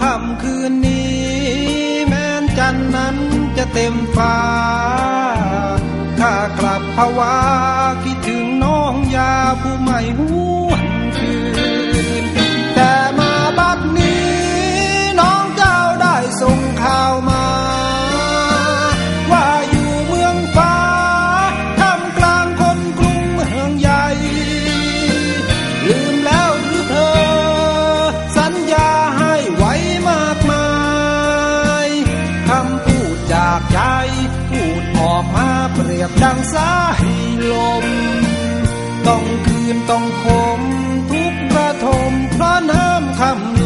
ค่ำคืนนี้ แม้นจันนั้นจะเต็มฟ้า ข้ากลับภาวาคิดถึงน้องยาผู้ไม่ห เปรียบดังสายลม ต้องคืนต้องคมทุกประทมเพราะน้ำคำน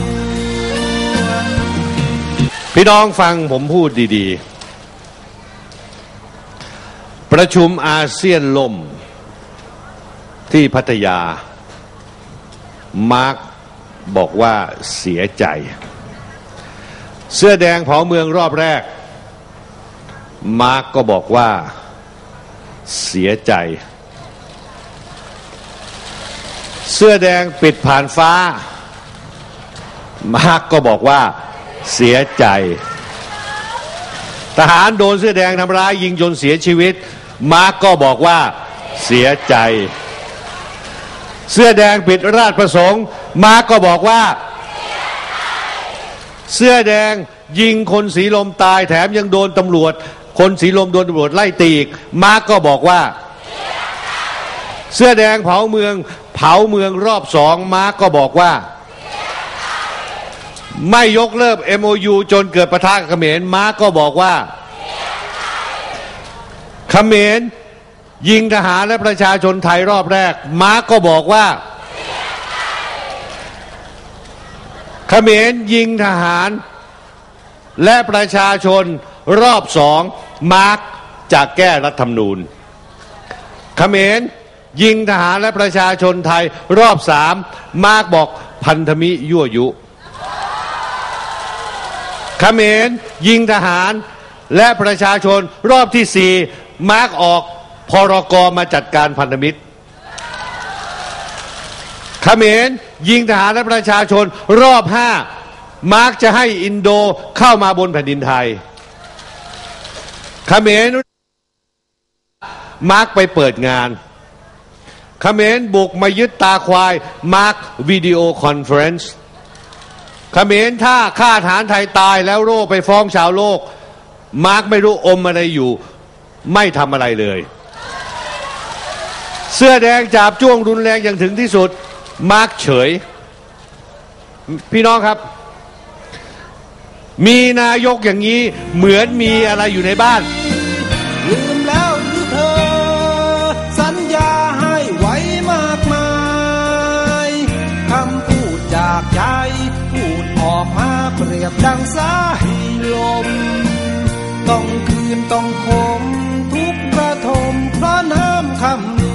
วณพี่น้องฟังผมพูดดีๆ ประชุมอาเซียนล่ม ที่พัทยา มาร์กบอกว่าเสียใจ เสื้อแดงเผาเมืองรอบแรก มาร์กก็บอกว่า เสียใจ เสื้อแดงปิดผ่านฟ้า มาร์กก็บอกว่าเสียใจ ทหารโดนเสื้อแดงทำร้ายยิงจนเสียชีวิต มาร์กก็บอกว่าเสียใจ เสื้อแดงปิดราชประสงค์ มาร์กก็บอกว่า เสื้อแดงยิงคนสีลมตายแถมยังโดนตำรวจ คนสีลมโดนตำรวจไล่ตีอีกมาร์กก็บอกว่า เสื้อแดงเผาเมือง เผาเมืองรอบสองมาร์กก็บอกว่า ไม่ยกเลิก MOU จนเกิดประทะกับเขมรมาร์กก็บอกว่าเขมรยิงทหารและประชาชนไทยรอบแรก มาร์กก็บอกว่าเขมรยิงทหาร และประชาชนรอบสอง มาร์กจะแก้รัฐธรรมนูญเขมรยิงทหารและประชาชนไทยรอบสามมาร์กบอกพันธมิยั่วยุเขมรยิงทหารและประชาชนรอบที่สี่มาร์กออกพรกรมาจัดการพันธมิตรเขมรยิงทหารและประชาชนรอบห้ามาร์กจะให้อินโดเข้ามาบนแผ่นดินไทย เขมรมาร์กไปเปิดงานเขมรบุกมายึดตาควาย มาร์กวิดีโอคอนเฟอเรนซ์เขมรถ้าฆ่าฐานไทยตายแล้วโร่ไปฟ้องชาวโลก มาร์กไม่รู้อมอะไรอยู่ ไม่ทำอะไรเลย เสื้อแดงจับจ้วงรุนแรงอย่างถึงที่สุด มาร์กเฉย พี่น้องครับ มีนายกอย่างนี้เหมือนมีอะไรอยู่ในบ้าน ลืมแล้วหรือเธอ สัญญาให้ไว้มากมายคำพูดจากใจ พูดออกมาเปรียบดังสายลม ต้องคืนต้องคม ทุกประทมพระน้ำคำ